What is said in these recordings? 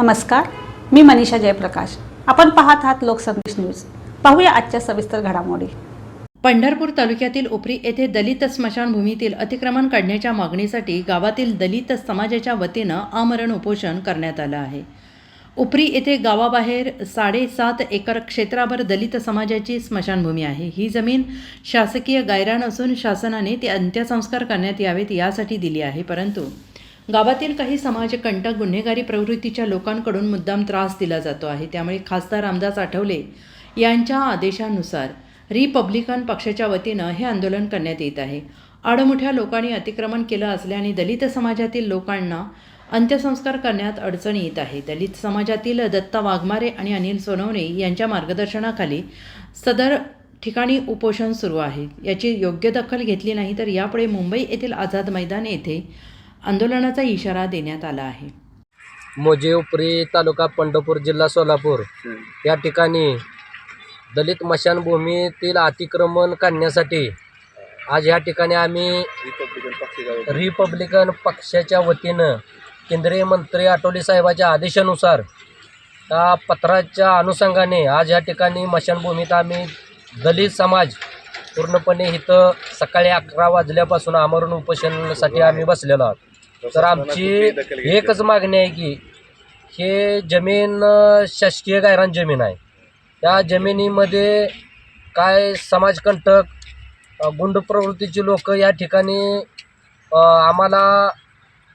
नमस्कार मी मनीषा जयप्रकाश. आपण पाहत आहात लोकसंदेश न्यूज. पाहूया आजच्या सविस्तर घडामोडी. पंढरपूर तालुक्यातील उपरी येथे दलित स्मशानभूमीतील अतिक्रमण काढण्याच्या मागणीसाठी गावातील दलित समाजाच्या वतीनं आमरण उपोषण करण्यात आलं आहे. उपरी येथे गावाबाहेर साडेसात एकर क्षेत्रावर दलित समाजाची स्मशानभूमी आहे. ही जमीन शासकीय गायरान असून शासनाने ते अंत्यसंस्कार करण्यात यावेत यासाठी दिली आहे परंतु गावातील काही समाजकंटक गुन्हेगारी प्रवृत्तीच्या लोकांकडून मुद्दाम त्रास दिला जातो आहे. त्यामुळे खासदार रामदास आठवले यांच्या आदेशानुसार रिपब्लिकन पक्षाच्या वतीनं हे आंदोलन करण्यात येत आहे. आडमोठ्या लोकांनी अतिक्रमण केलं असल्याने दलित समाजातील लोकांना अंत्यसंस्कार करण्यात अडचण येत आहे. दलित समाजातील दत्ता वाघमारे आणि अनिल सोनवणे यांच्या मार्गदर्शनाखाली सदर ठिकाणी उपोषण सुरू आहे. याची योग्य दखल घेतली नाही तर यापुढे मुंबई येथील आझाद मैदान येथे आंदोलनाचा इशारा देण्यात आला आहे. मोजे उपरी तालुका पंढरपूर जिल्हा सोलापूर. या ठिकाणी दलित मशानभूमीतील अतिक्रमण काढण्यासाठी आज या ठिकाणी आम्ही रिपब्लिकन पक्षाच्या वतीनं केंद्रीय मंत्री आठवले साहेबाच्या आदेशानुसार त्या पत्राच्या अनुषंगाने आज या ठिकाणी मशानभूमीत आम्ही दलित समाज पूर्णपणे इथं सकाळी अकरा वाजल्यापासून आमरण उपोषणासाठी आम्ही बसलेलो आहोत. तर आमची एकच मागणी आहे की हे जमीन शासकीय गायरान जमीन आहे. त्या जमिनीमध्ये काय समाजकंटक गुंड प्रवृत्तीची लोक या ठिकाणी आम्हाला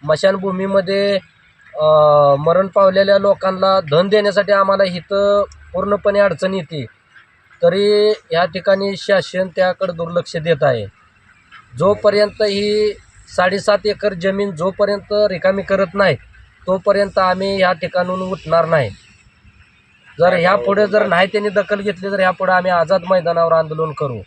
मशानभूमीमध्ये मरण पावलेल्या लोकांना धन देण्यासाठी आम्हाला इथं पूर्णपणे अडचण येते. तरी या ठिकाणी शासन त्याकडे दुर्लक्ष देत आहे. जोपर्यंत ही साडेसात एकर जमीन जोपर्यंत रिकामी करत नाही तोपर्यंत आम्ही ह्या ठिकाणून उठणार नाही. जर ह्यापुढे जर नाही त्यांनी दखल घेतली तर ह्यापुढे आम्ही आझाद मैदानावर आंदोलन करू.